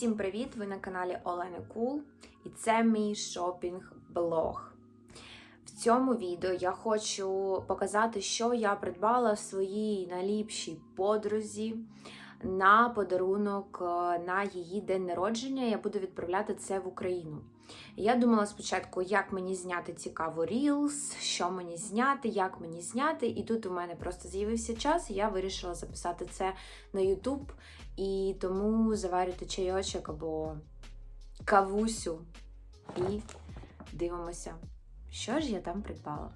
Всім привіт! Ви на каналі Олени Кул і це мій шопінг-блог. В цьому відео я хочу показати, що я придбала своїй найліпшій подрузі на подарунок е, на її день народження. Я буду відправляти це в Україну. Я думала спочатку, як мені зняти цікаво Reels, що мені зняти, як мені зняти. І тут у мене просто з'явився час, і я вирішила записати це на YouTube. І тому заварюйте чайочок або кавусю і дивимося, що ж я там придбала.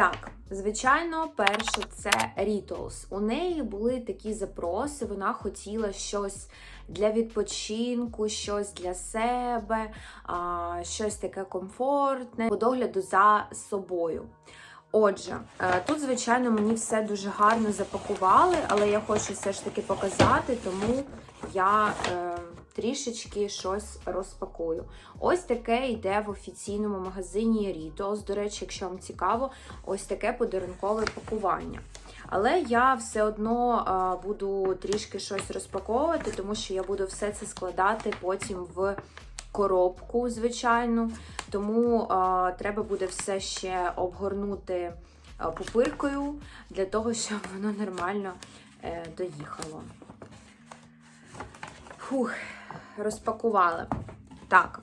Так, звичайно, перше це Rituals. У неї були такі запроси, вона хотіла щось для відпочинку, щось для себе, щось таке комфортне, по догляду за собою. Отже, е, тут, звичайно, мені все дуже гарно запакували, але я хочу все ж таки показати, тому я е, трішечки щось розпакую. Ось таке йде в офіційному магазині Rituals. До речі, якщо вам цікаво, ось таке подарункове пакування. Але я все одно буду трішки щось розпаковувати, тому що я буду все це складати потім в коробку, звичайно. Тому а, треба буде все ще обгорнути пупиркою для того, щоб воно нормально е, доїхало. Фух, розпакували. Так,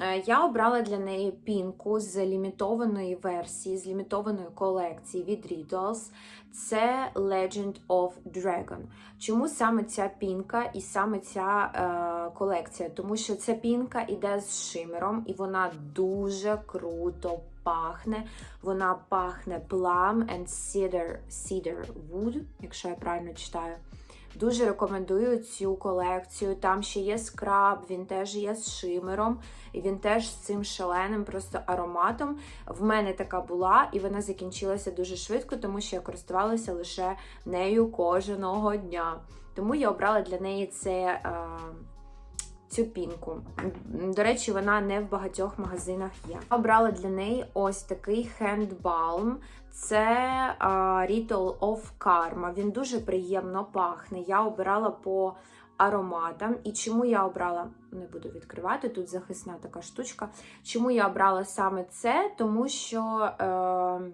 е, я обрала для неї пінку з лімітованої версії, з лімітованої колекції від Rituals. Це Legend of Dragon. Чому саме ця пінка і саме ця е, колекція? Тому що ця пінка іде з шимером, і вона дуже круто пахне. Вона пахне Plum and Cedar, Cedar Wood, якщо я правильно читаю. Дуже рекомендую цю колекцію. Там ще є скраб, він теж є з шимером, і він теж з цим шаленим просто ароматом. В мене така була, і вона закінчилася дуже швидко, тому що я користувалася лише нею кожного дня. Тому я обрала для неї це. Цю пінку. До речі, вона не в багатьох магазинах є. Обрала для неї ось такий хендбалм. Це uh, Ritual of Karma. Він дуже приємно пахне. Я обирала по ароматам. І чому я обрала, не буду відкривати, тут захисна така штучка. Чому я обрала саме це? Тому що. Uh,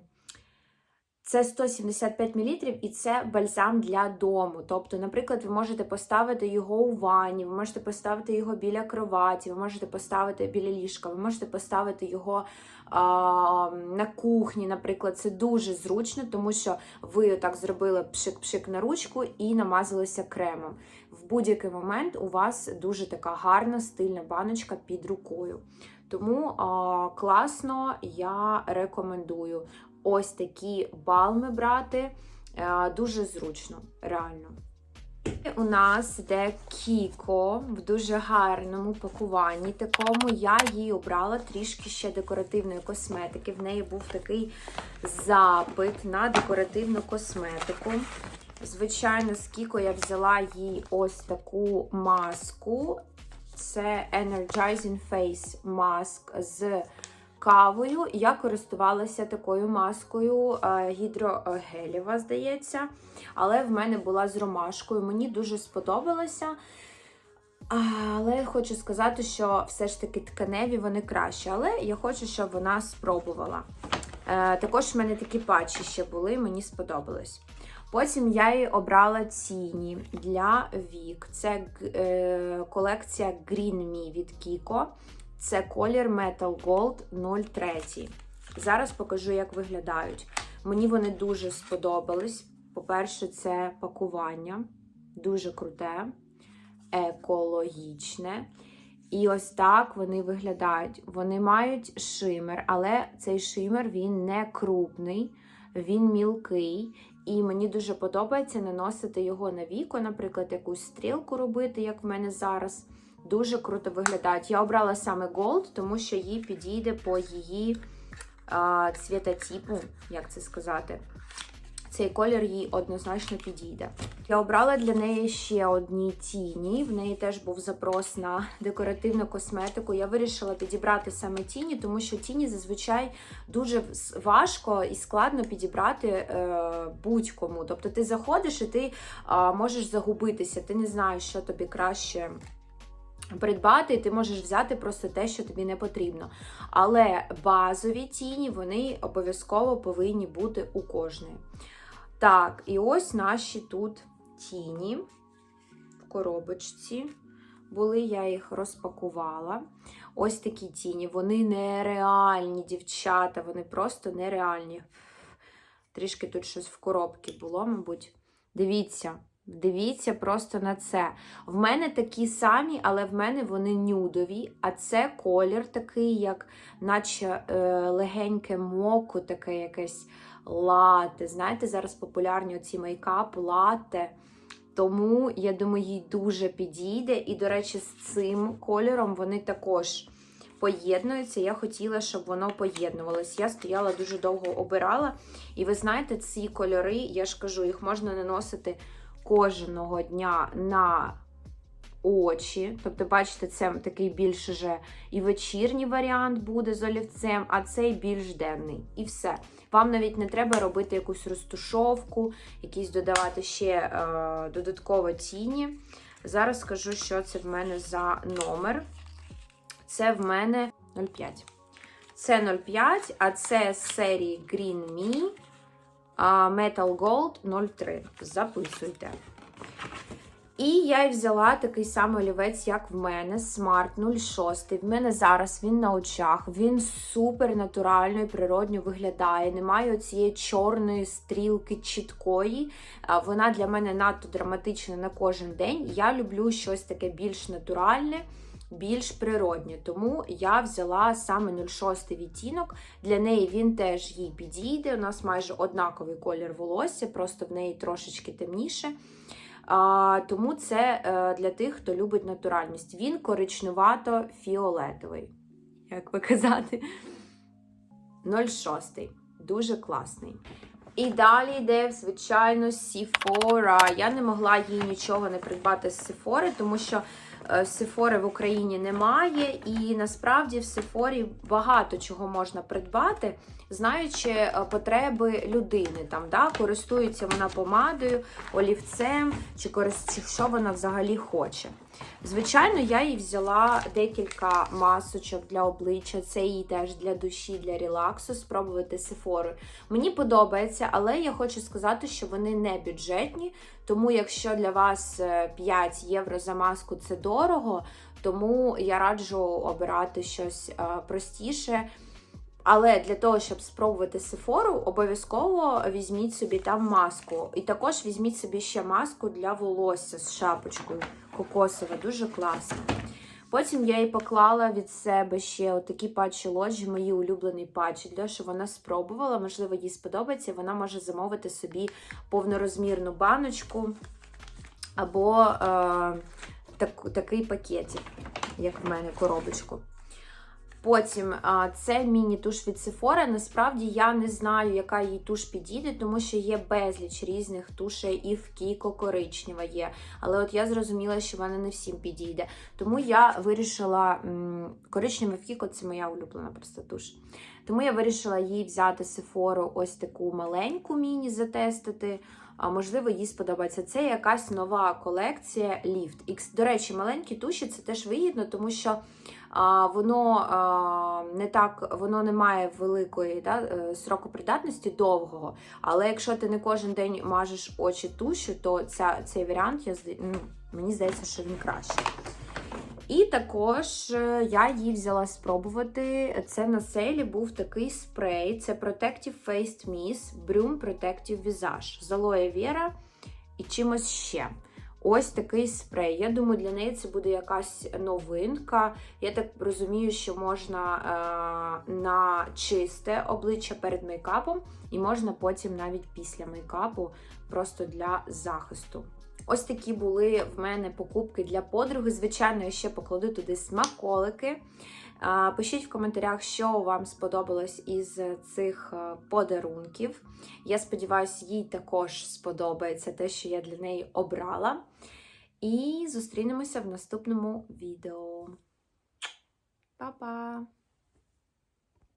це 175 мл і це бальзам для дому. Тобто, наприклад, ви можете поставити його у ванні, ви можете поставити його біля кроваті, ви можете поставити біля ліжка, ви можете поставити його а, на кухні, наприклад, це дуже зручно, тому що ви так зробили пшик-пшик на ручку і намазалися кремом. В будь-який момент у вас дуже така гарна стильна баночка під рукою. Тому а, класно я рекомендую ось такі балми брати. Е, дуже зручно, реально. У нас йде Кіко в дуже гарному пакуванні. Такому я її обрала трішки ще декоративної косметики. В неї був такий запит на декоративну косметику. Звичайно, з Кіко я взяла їй ось таку маску. Це Energizing Face Mask з кавою. Я користувалася такою маскою е, гідрогелєва, здається, але в мене була з ромашкою. Мені дуже сподобалося. Але хочу сказати, що все ж таки тканеві вони краще. Але я хочу, щоб вона спробувала. Е, також в мене такі патчі ще були, мені сподобалось. Потім я їй обрала ціні для вік. Це е, колекція Green Me від Kiko. Це колір Metal Gold 03. Зараз покажу, як виглядають. Мені вони дуже сподобались. По-перше, це пакування, дуже круте, екологічне. І ось так вони виглядають. Вони мають шимер, але цей шимер він не крупний, він мілкий. І мені дуже подобається наносити його на віко, наприклад, якусь стрілку робити, як в мене зараз. Дуже круто виглядають. Я обрала саме Gold, тому що їй підійде по її а, цвітотипу, як це сказати. Цей колір їй однозначно підійде. Я обрала для неї ще одні тіні. В неї теж був запрос на декоративну косметику. Я вирішила підібрати саме тіні, тому що тіні зазвичай дуже важко і складно підібрати е, будь-кому. Тобто ти заходиш і ти е, можеш загубитися, ти не знаєш, що тобі краще придбати, ти можеш взяти просто те, що тобі не потрібно. Але базові тіні вони обов'язково повинні бути у кожної. Так, і ось наші тут тіні в коробочці. Були, я їх розпакувала. Ось такі тіні. Вони нереальні, дівчата, вони просто нереальні. Трішки тут щось в коробці було, мабуть. Дивіться, дивіться просто на це. В мене такі самі, але в мене вони нюдові, а це колір такий, як наче е, легеньке моко, таке якесь лате. Знаєте, зараз популярні оці мейкап, лате. Тому, я думаю, їй дуже підійде. І, до речі, з цим кольором вони також поєднуються. Я хотіла, щоб воно поєднувалось. Я стояла дуже довго обирала. І ви знаєте, ці кольори, я ж кажу, їх можна наносити кожного дня на очі. Тобто, бачите, це такий більш вже і вечірній варіант буде з олівцем, а цей більш денний. І все. Вам навіть не треба робити якусь розтушовку, якісь додавати ще е, додатково тіні. Зараз скажу, що це в мене за номер. Це в мене 0,5. Це 0,5, а це з серії Green Me Metal Gold 03. Записуйте. І я й взяла такий самий олівець, як в мене, Smart 06. В мене зараз він на очах, він супер натурально і природньо виглядає. Немає цієї чорної стрілки чіткої. Вона для мене надто драматична на кожен день. Я люблю щось таке більш натуральне. Більш природнє, тому я взяла саме 06 відтінок. Для неї він теж їй підійде. У нас майже однаковий колір волосся, просто в неї трошечки темніше. А, Тому це е, для тих, хто любить натуральність. Він коричневато-фіолетовий, як би казати. 06. Дуже класний. І далі йде, звичайно, Sephora. Я не могла їй нічого не придбати з Sephora, тому що е, Sephora в Україні немає, і насправді в Сефорі багато чого можна придбати, знаючи е, потреби людини. Там, да, Користується вона помадою, олівцем, чи корист... чи що вона взагалі хоче. Звичайно, я їй взяла декілька масочок для обличчя, це їй теж для душі, для релаксу, спробувати Sephora. Мені подобається, але я хочу сказати, що вони не бюджетні, тому якщо для вас е, 5 євро за маску це дорого, тому я раджу обирати щось е, простіше. Але для того, щоб спробувати Сефору, обов'язково візьміть собі там маску. І також візьміть собі ще маску для волосся з шапочкою кокосова, дуже класно. Потім я їй поклала від себе ще отакі патчі лоджі, мої улюблені патчі, для що вона спробувала, можливо, їй сподобається, вона може замовити собі повнорозмірну баночку або е, так, такий пакетик, як в мене, коробочку. Потім це міні-туш від Sephora. Насправді я не знаю, яка їй туш підійде, тому що є безліч різних тушей, і в Кіко коричнева є. Але от я зрозуміла, що вона не всім підійде. Тому я вирішила коричнева в Кіко це моя улюблена просто туш. Тому я вирішила їй взяти Sephora ось таку маленьку міні затестити. А можливо, їй сподобається. Це якась нова колекція Lift. І, до речі, маленькі туші це теж вигідно, тому що а, воно а, не так, воно не має великої да, е, сроку придатності довгого. Але якщо ти не кожен день мажеш очі тушу, то ця, цей варіант я, ну, мені здається, що він кращий. І також е, я її взяла спробувати. Це на селі був такий спрей. Це Protective Face Mist Broom Protective Visage з Aloe Vera і чимось ще. Ось такий спрей. Я думаю, для неї це буде якась новинка. Я так розумію, що можна е, на чисте обличчя перед мейкапом, і можна потім навіть після мейкапу, просто для захисту. Ось такі були в мене покупки для подруги. Звичайно, я ще покладу туди смаколики. Пишіть в коментарях, що вам сподобалось із цих е, подарунків. Я сподіваюся, їй також сподобається те, що я для неї обрала. І зустрінемося в наступному відео. Па-па!